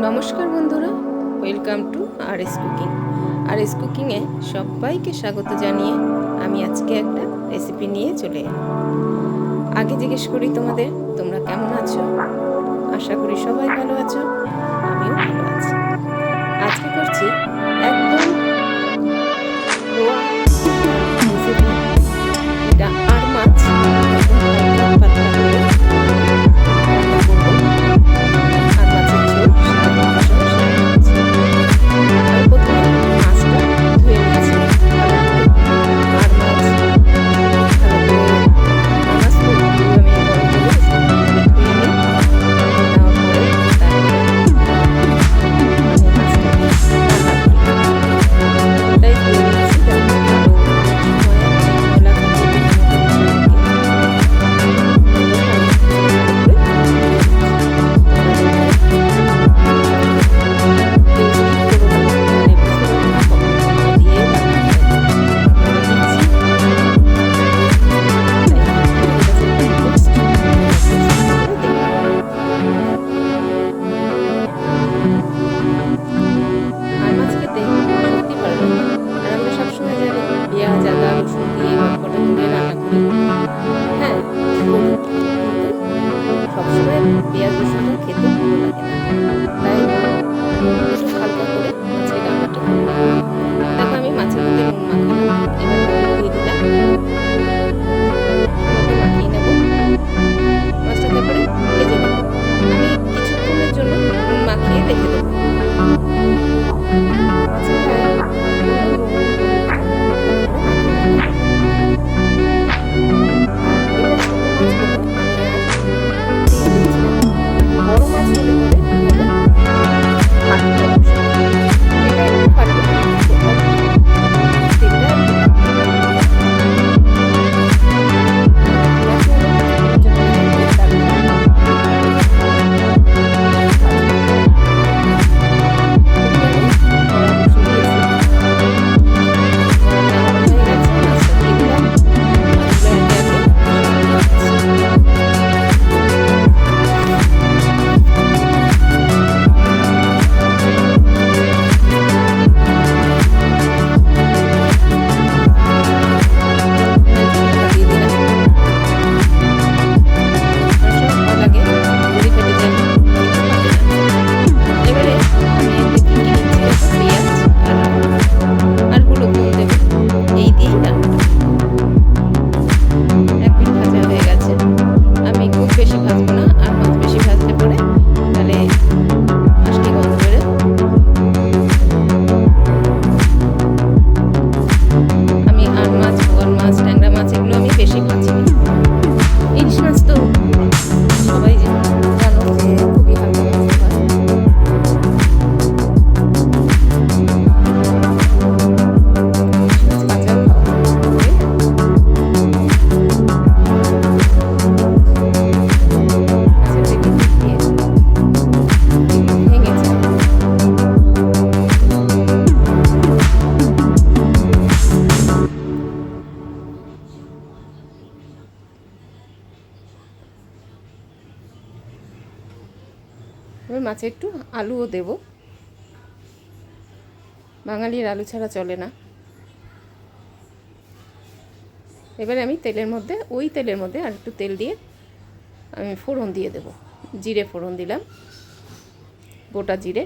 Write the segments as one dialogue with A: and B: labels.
A: নমস্কার বন্ধুরা, welcome to R S cooking. R S কুকিংয়ে সবাইকে স্বাগত জানিয়ে আমি আজকে একটা রেসিপি নিয়ে চলে এলাম। আগে জিজ্ঞেস করি তোমাদের, তোমরা কেমন আছো? আশা করি সবাই ভালো আছো, আমিও ভালো আছি। আজকে করছি এবার মাছে একটু আলুও দেব। বাঙালির আলু ছাড়া চলে না। এবারে আমি তেলের মধ্যে, ওই তেলের মধ্যে আর একটু তেল দিয়ে আমি ফোড়ন দিয়ে দেব। জিরে ফোড়ন দিলাম, গোটা জিরে।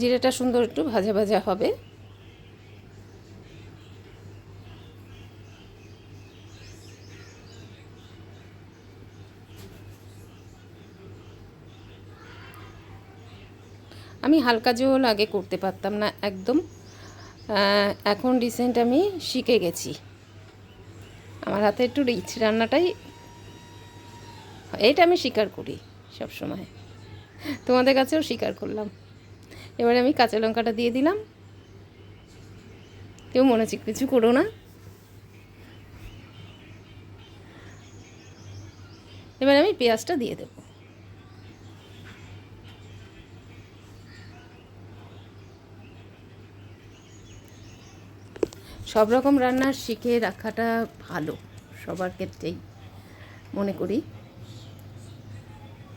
A: জিরেটা সুন্দর একটু ভাজা ভাজা হবে। আমি হালকা ঝোল আগে করতে পারতাম না একদম। এখন রিসেন্ট আমি শিখে গেছি। আমার হাতে একটু রিচ রান্নাটাই এটা আমি স্বীকার করি সব সময় তোমাদের কাছেও স্বীকার করলাম। এবারে আমি কাঁচা লঙ্কাটা দিয়ে দিলাম। কেউ মনে হচ্ছে কিছু করো না। এবার আমি পেঁয়াজটা দিয়ে দেবো। সব রকম রান্না শিখে রাখাটা ভালো সবার ক্ষেত্রেই, মনে করি।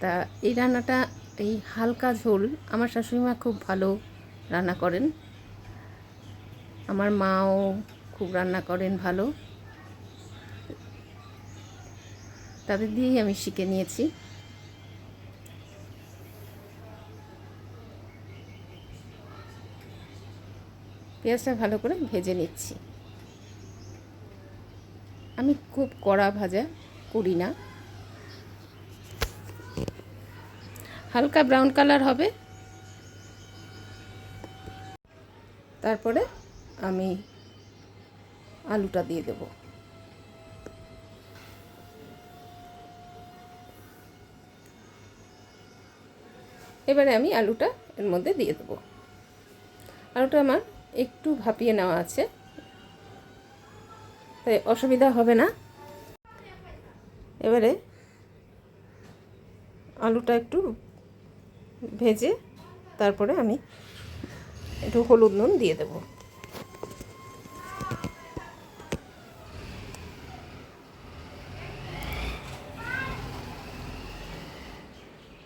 A: তা এই রান্নাটা, এই হালকা ঝোল আমার শাশুড়িমা খুব ভালো রান্না করেন। আমার মাও খুব রান্না করেন ভালো। তাদের দিয়েই আমি শিখে নিয়েছি। পেঁয়াজটা ভালো করে ভেজে নিচ্ছি। আমি খুব কড়া ভাজা করি না। হালকা ব্রাউন কালার হবে। তারপরে আমি আলুটা দিয়ে দেব। এবারে আমি আলুটা এর মধ্যে দিয়ে দেবো। আলুটা আমার একটু ভাপিয়ে নেওয়া আছে। তাই অসুবিধা হবে না। এবারে আলুটা একটু ভেজে তারপরে আমি একটু হলুদ নুন দিয়ে দেব।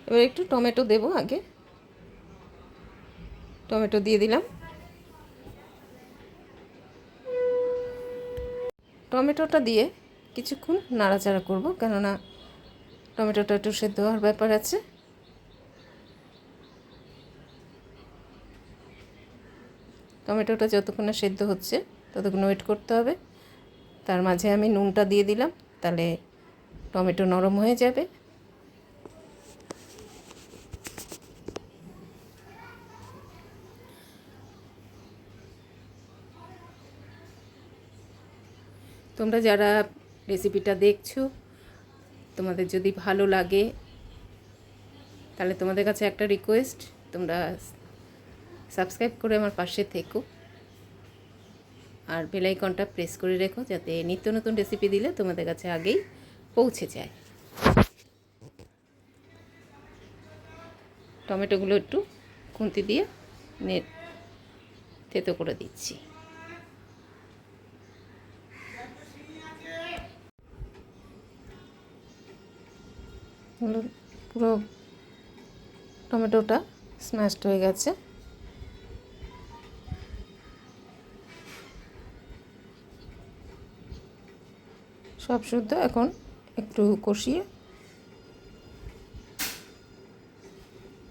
A: এবার একটু টমেটো দেব আগে। টমেটো দিয়ে দিলাম। টমেটোটা দিয়ে কিছুক্ষণ নাড়াচাড়া করব, কেননা টমেটোটা একটু সেদ্ধ হওয়ার ব্যাপার আছে। টমেটোটা যতক্ষণ না সেদ্ধ হচ্ছে, ততক্ষণ ওয়েট করতে হবে। তার মাঝে আমি নুনটা দিয়ে দিলাম, তাহলে টমেটো নরম হয়ে যাবে। তোমরা যারা রেসিপিটা দেখছ, তোমাদের যদি ভালো লাগে, তাহলে তোমাদের কাছে একটা রিকোয়েস্ট তোমরা সাবস্ক্রাইব করে আমার পাশে থেকো। আর বেলাইকনটা প্রেস করে রেখো, যাতে নিত্য নতুন রেসিপি দিলে তোমাদের কাছে আগেই পৌঁছে যায়। টমেটোগুলো একটু খুন্তি দিয়ে থেতো করে দিচ্ছি। পুরো টমেটোটা স্ম্যাশড হয়ে গেছে। সব শুদ্ধ, এখন একটু কষিয়ে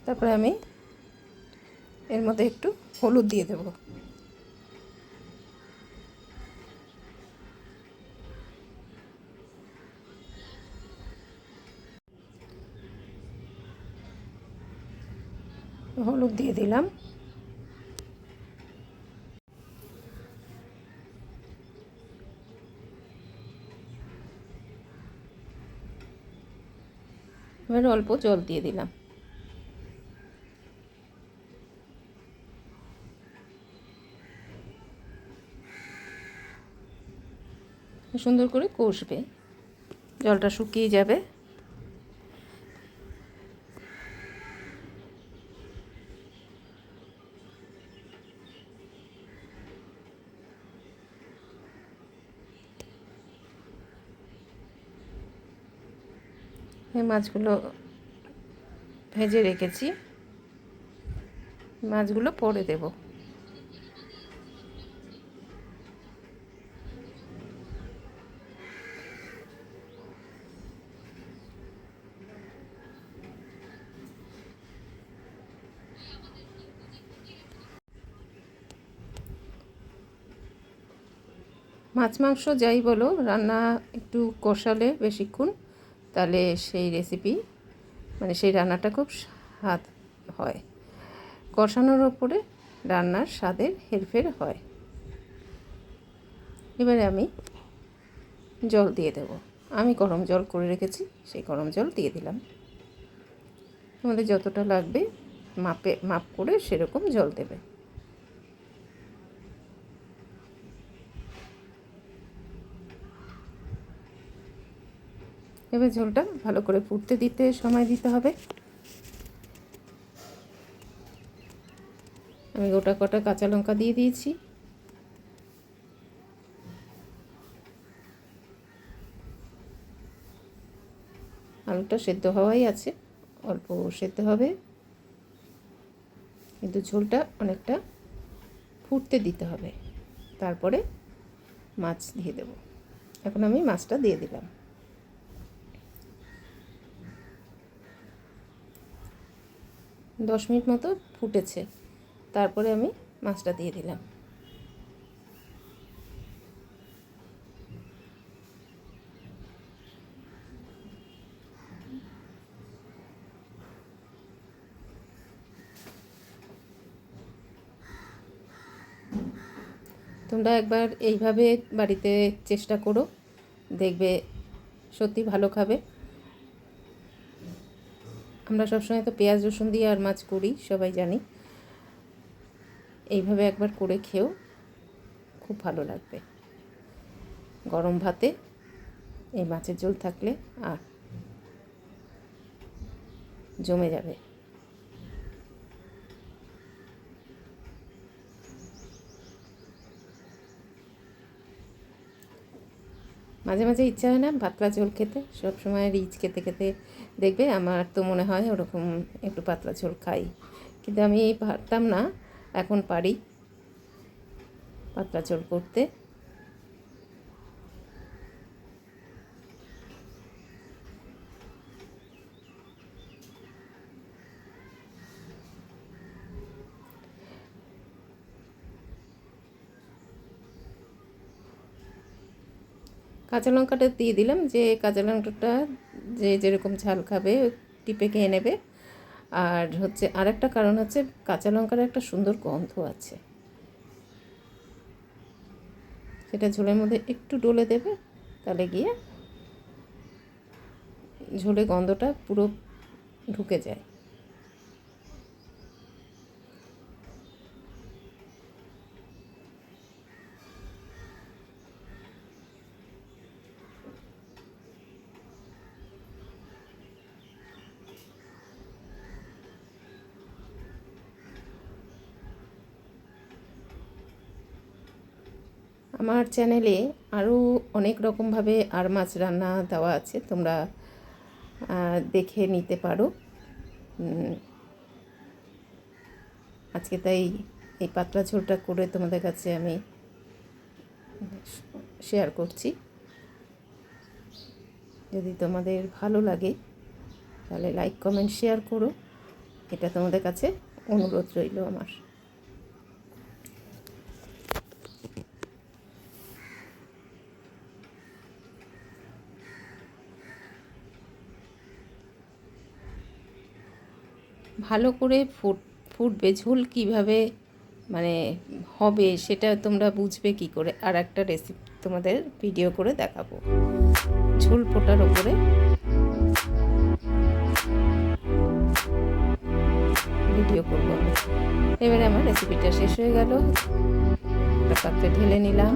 A: তারপরে আমি এর মধ্যে একটু হলুদ দিয়ে দেব। হলুদ দিয়ে দিলাম। এবার অল্প জল দিয়ে দিলাম। সুন্দর করে কষবে। জলটা শুকিয়ে যাবে। এই মাছগুলো ভেজে রেখেছি। মাছগুলো পরে দেব। মাছ, মাংস যাই বলো, রান্না একটু কষালে বেশিক্ষণ তাহলে সেই রেসিপি মানে সেই রান্নাটা খুব স্বাদ হয়। কষানোর ওপরে রান্নার স্বাদের হেরফের হয়। এবারে আমি জল দিয়ে দেব। আমি গরম জল করে রেখেছি, সেই গরম জল দিয়ে দিলাম। তোমাদের যতটা লাগবে, মাপে, মাপ করে সেরকম জল দেবে। এবার ঝোলটা ভালো করে ফুটতে দিতে সময় দিতে হবে। আমি গোটা কটা কাঁচা লঙ্কা দিয়ে দিয়েছি। আলুটা সেদ্ধ হওয়াই আছে, অল্প সেদ্ধ হবে। কিন্তু ঝোলটা অনেকটা ফুটতে দিতে হবে। তারপরে মাছ দিয়ে দেব। এখন আমি মাছটা দিয়ে দিলাম। দশ মিনিট মতো ফুটেছে। তারপরে আমি মাছটা দিয়ে দিলাম। তোমরা একবার এইভাবে বাড়িতে চেষ্টা করো, দেখবে সত্যি ভালো খাবে। আমরা সবসময় তো পেঁয়াজ, রসুন দিয়ে আর মাছ করি, সবাই জানি। এইভাবে একবার করে খেও খুব ভালো লাগবে। গরম ভাতে এই মাছের ঝোল থাকলে আর জমে যাবে। মাঝে মাঝে ইচ্ছা হয় না, পাতলা ঝোল খেতে, সবসময় রিচ খেতে খেতে দেখবে আমার তো মনে হয় ওরকম একটু পাতলা ঝোল খাই। কিন্তু আমি পারতাম না, এখন পারি। পাতলা ঝোল করতে। কাঁচা লঙ্কাটা দিয়ে দিলাম, যে কাঁচা লঙ্কাটা যে যেরকম ঝাল খাবে টিপে খেয়ে নেবে। আর হচ্ছে আরেকটা কারণ হচ্ছে কাঁচা লঙ্কার একটা সুন্দর গন্ধ আছে। সেটা ঝোলের মধ্যে একটু ডলে দেবে, তাহলে গিয়ে ঝোলে গন্ধটা পুরো ঢুকে যায়। আমার চ্যানেলে আরও অনেক রকমভাবে আর মাছ রান্না দেওয়া আছে, তোমরা দেখে নিতে পারো। আজকে তাই এই পাতলা ঝোলটা করে তোমাদের কাছে আমি শেয়ার করছি। যদি তোমাদের ভালো লাগে, তাহলে লাইক, কমেন্ট, শেয়ার করো। এটা তোমাদের কাছে অনুরোধ রইল আমার। ভালো করে ফুট, ফুটবে, ঝোল কীভাবে মানে হবে সেটা তোমরা বুঝবে কি করে। আর একটা রেসিপি তোমাদের ভিডিও করে দেখাবো। ঝোল ফোটার ওপরে। ভিডিও করব এবারে আমার রেসিপিটা শেষ হয়ে গেল। পাত্রে ঢেলে নিলাম।